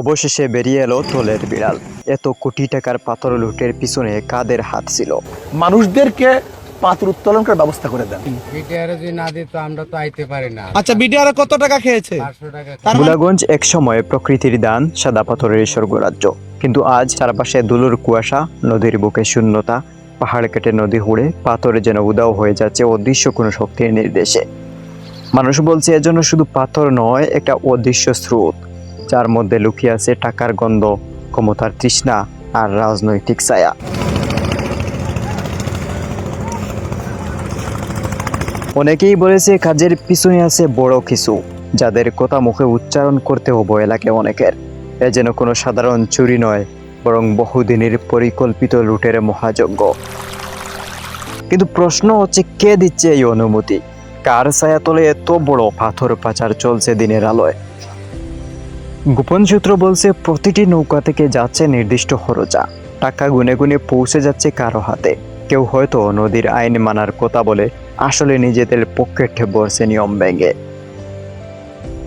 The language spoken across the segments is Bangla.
অবশেষে বেরিয়ে এলো তোলের বিড়াল। এত কোটি টাকার পাথর লুটের পিছনে কাদের হাত ছিল? মানুষদেরকে পাথর উত্তোলন করার ব্যবস্থা করে দেন। বিটিআরে যদি না দিত আমরা তো আইতে পারি না। আচ্ছা বিডিআর কত টাকা খেয়েছে? পাঁচশো টাকা তার মানে এক সময় প্রকৃতির দান সাদা পাথরের স্বর্গরাজ্য। কিন্তু আজ চারপাশে দুলুর কুয়াশা নদীর বুকে শূন্যতা পাহাড় কেটে নদী হুড়ে পাথরে যেন উদাও হয়ে যাচ্ছে অদৃশ্য কোনো শক্তির নির্দেশে। মানুষ বলছে এজন্য শুধু পাথর নয় একটা অদৃশ্য স্রোত। যার মধ্যে লুকিয়ে আছে টাকার গন্ধ, ক্ষমতার তৃষ্ণা আর রাজনৈতিক ছায়া। অনেকেই বলেছে কাজের পিছনে আছে বড় কিছু, যাদের কথা মুখে উচ্চারণ করতে ভয় লাগে অনেকের। এ যেন কোনো সাধারণ চুরি নয়, বরং বহুদিনের পরিকল্পিত লুটের মহাযজ্ঞ। কিন্তু প্রশ্ন হচ্ছে, কে দিচ্ছে এই অনুমতি? কার ছায়া তলে এত বড় পাথর পাচার চলছে দিনের আলোয়? গোপন সূত্র বলছে, প্রতিটি নৌকা থেকে যাচ্ছে নির্দিষ্ট খরচা। টাকা গুনে গুনে পৌঁছে যাচ্ছে কারও হাতে। কেউ হয়তো নদীর আইন মানার কথা বলে, আসলে নিজেদের পকেট ভরছে নিয়ম ভেঙে।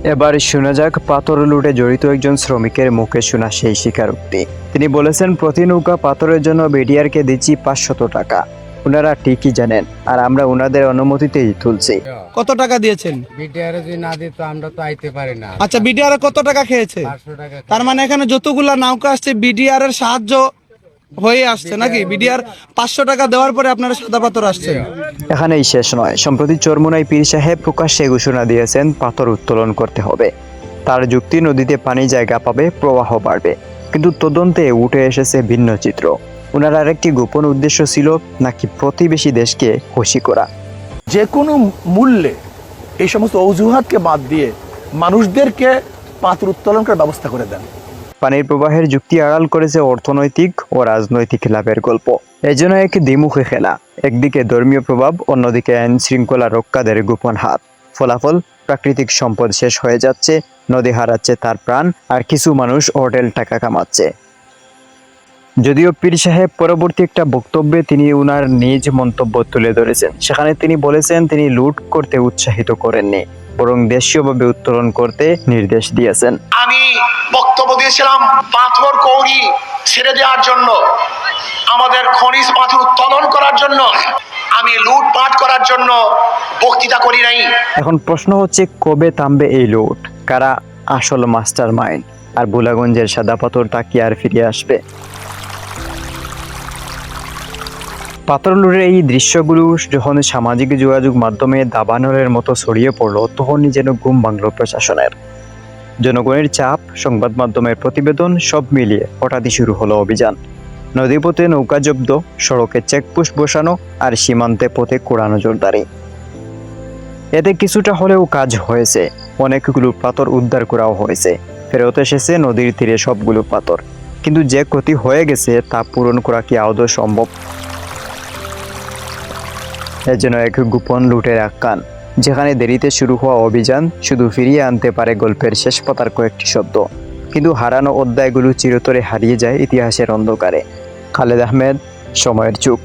এবার শোনা যাক, পাথর লুটে জড়িত একজন শ্রমিকের মুখে শোনা সেই স্বীকারোক্তি। তিনি বলেছেন, প্রতি নৌকা পাথরের জন্য বিডিআরকে দিচ্ছি পাঁচশত টাকা। ওনারা ঠিকই জানেন আর আমরা ওনাদের অনুমতিতেই তুলছি। কত টাকা দিয়েছেন? বিটিআরে যদি না দিত আমরা তো আইতে পারি না। আচ্ছা বিডিআর কত টাকা খেয়েছে? পাঁচশো টাকা তার মানে এখানে যতগুলা নৌকা আসছে বিডিআর এর সাহায্য হয়ে আসছে নাকি? বিডিআর পাঁচশো টাকা দেওয়ার পরে আপনারা সাদা পাথর আসছে এখানেই শেষ নয়। সম্প্রতি চরমুনাই পীর সাহেব প্রকাশ্যে ঘোষণা দিয়েছেন পাথর উত্তোলন করতে হবে। তার যুক্তি নদীতে পানি জায়গা পাবে প্রবাহ বাড়বে। কিন্তু তদন্তে উঠে এসেছে ভিন্ন চিত্র। ওনার আরেকটি গোপন উদ্দেশ্য ছিল নাকি প্রতিবেশী দেশকে খুশি করা। যে কোনো মূল্যে এই সমস্ত অজুহাতকে বাদ দিয়ে মানুষদেরকে পাথর উত্তোলন করার ব্যবস্থা করে দেন। পানির প্রবাহের যুক্তি আড়াল করেছে অর্থনৈতিক ও রাজনৈতিক লাভের গল্প। এজন্য এক দ্বিমুখী খেলা একদিকে ধর্মীয় প্রভাব অন্যদিকে আইন শৃঙ্খলা রক্ষাদের গোপন হাত। ফলাফল প্রাকৃতিক সম্পদ শেষ হয়ে যাচ্ছে নদী হারাচ্ছে তার প্রাণ আর কিছু মানুষ হোটেল টাকা কামাচ্ছে। যদিও পীর সাহেব পরবর্তী একটা বক্তব্যে তিনি উনার নিজ মন্তব্য তুলে ধরেছেন। সেখানে তিনি বলেছেন তিনি লুট করতে উৎসাহিত করেননি বরং দেশীয়ভাবে উত্তোলন করতে নির্দেশ দিয়েছেন। আমি বক্তব্য দিয়েছিলাম পাথর কৌড়ি ছেড়ে দেওয়ার জন্য আমাদের খনিজ পাথর উত্তোলন করার জন্য আমি লুটপাট করার জন্য বক্তৃতা করি নাই। এখন প্রশ্ন হচ্ছে কবে থামবে এই লুট? কারা আসল মাস্টার মাইন্ড আর বুলাগঞ্জের সাদা পাথর তা কি আর ফিরে আসবে? পাথর লুটের এই দৃশ্যগুলো যখন সামাজিক যোগাযোগ মাধ্যমে দাবানলের মতো ছড়িয়ে পড়ল তখনই যেন ঘুম ভাঙল প্রশাসনের। জনগণের চাপ, সংবাদ মাধ্যমের প্রতিবেদন সব মিলিয়ে হঠাৎই শুরু হলো অভিযান। নদীপথে নৌকা জব্দ, সড়কে চেকপোস্ট বসানো আর সীমান্তে পথে কোড়া নজরদারি এতে কিছুটা হলেও কাজ হয়েছে। অনেকগুলো পাথর উদ্ধার করাও হয়েছে। ফেরত এসেছে নদীর তীরে সবগুলো পাথর। কিন্তু যে ক্ষতি হয়ে গেছে তা পূরণ করা কি আদৌ সম্ভব? এর জন্য এক গোপন লুটের আখ্যান, যেখানে দেরিতে শুরু হওয়া অভিযান শুধু ফিরিয়ে আনতে পারে গল্পের শেষ পাতার কয়েকটি শব্দ। কিন্তু হারানো অধ্যায়গুলো চিরতরে হারিয়ে যায় ইতিহাসের অন্ধকারে। খালেদ আহমেদ, সময়ের যুগ